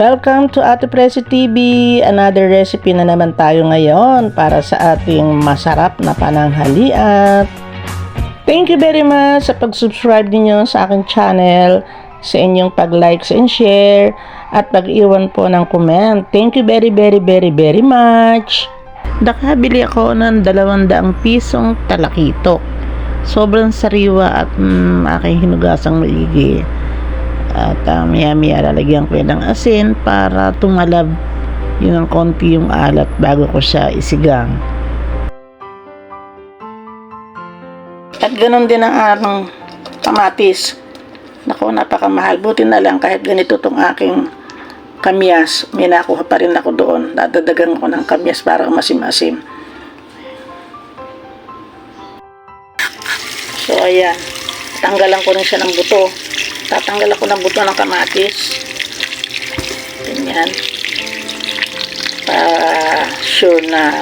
Welcome to Ate Presi TV. Another recipe na naman tayo ngayon para sa ating masarap na pananghalian. Thank you very much sa pag-subscribe ninyo sa aking channel, sa inyong pag-likes and share, at pag-iwan po ng comment. Thank you very, very, very, very much. Nakabili ako ng 200 pisong talakitok. Sobrang sariwa at mm, aking hinugasang maigi. At uh, maya maya lalagyan ko yan ng asin para tumalab yun ng konti yung alat bago ko siya isigang. At ganun din ang aking kamatis. Naku, napakamahal. Buti na lang kahit ganito tong aking kamyas. May nakuha pa rin ako doon. Dadadagan ko ng kamyas para masim-asim. So, ayan. Tanggalan ko rin siya ng buto. Tatanggal ako ng buto ng kamatis. Ganyan. Para sure na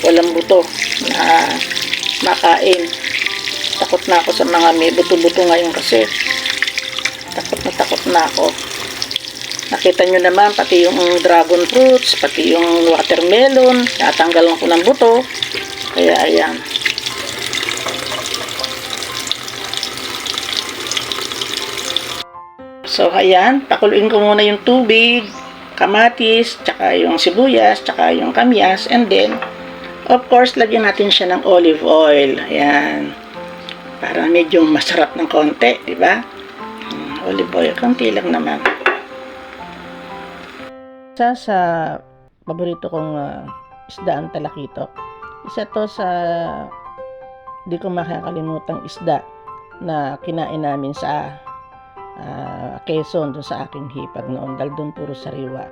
walang buto na makain. Takot na ako sa mga may buto-buto ngayon kasi. Takot na takot na ako. Nakita nyo naman, pati yung dragon fruits, pati yung watermelon, natanggalan ko ng buto. Kaya ayan. So, ayan, pakuluin ko muna yung tubig, kamatis, tsaka yung sibuyas, tsaka yung kamyas, and then, of course, lagyan natin siya ng olive oil. Ayan. Para medyo masarap ng konti, di ba? Hmm, olive oil, konti lang naman. Isa sa paborito kong uh, isda ang talakito. Isa to sa di ko makakalimutang isda na kinain namin sa uh, Quezon doon sa aking hipag noon dahil doon puro sariwa.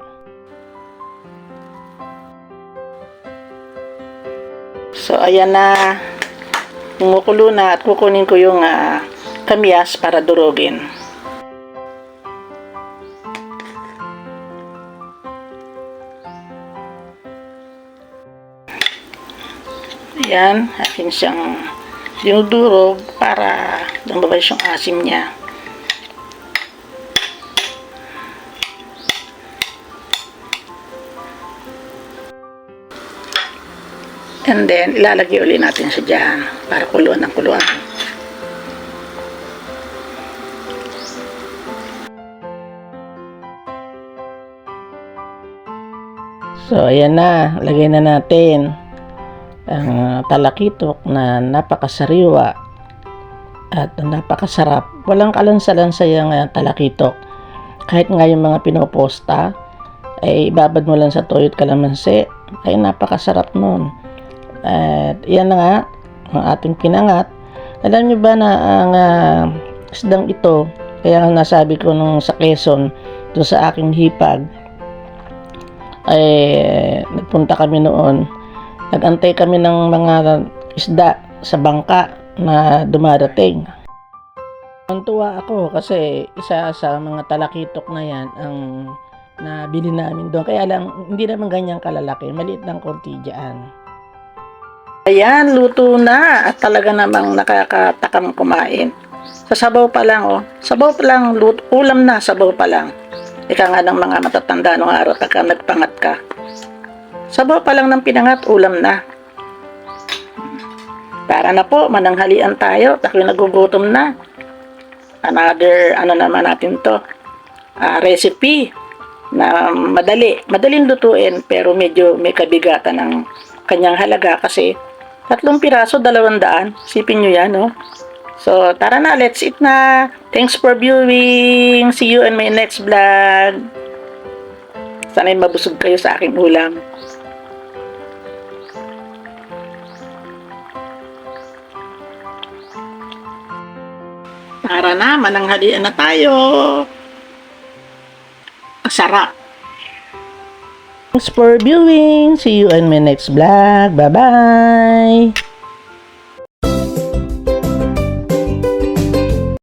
So ayan na kumukulo na at kukunin ko yung uh, kamyas para durugin. Ayan, akin siyang dinudurog para lumabas yung asim niya. And then, ilalagay ulit natin siya dyan para kuluan ng kuluan. So, ayan na. Lagay na natin ang talakitok na napakasariwa at napakasarap. Walang kalansa-lansa yung uh, talakitok. Kahit nga yung mga pinoposta, ay ibabad mo lang sa toyo at kalamansi, ay napakasarap nun. At yan na nga, ang ating pinangat. Alam niyo ba na ang uh, isdang ito, kaya nga nasabi ko nung sa Quezon, doon sa aking hipag, ay nagpunta kami noon. Nagantay kami ng mga isda sa bangka na dumarating. Tuwa ako kasi isa sa mga talakitok na yan ang nabili namin doon. Kaya lang, hindi naman ganyan kalalaki. Maliit lang konti dyan. Ayan, luto na. At talaga namang nakakatakam kumain. Sa sabaw pa lang, oh. Sabaw pa lang, luto, ulam na, sabaw pa lang. Ika nga ng mga matatanda nung araw pagka nagpangat ka. Sabaw pa lang ng pinangat, ulam na. Para na po, mananghalian tayo. Tako'y nagugutom na. Another, ano naman natin to, uh, recipe na madali. Madaling lutuin pero medyo may kabigatan ng kanyang halaga kasi tatlong piraso, dalawang daan. Sipin nyo yan, no? So, tara na, let's eat na. Thanks for viewing. See you in my next vlog. Sana'y mabusog kayo sa aking ulam. Tara na, mananghalian na tayo. Ang sarap. Thanks for viewing. See you in my next vlog. Bye-bye.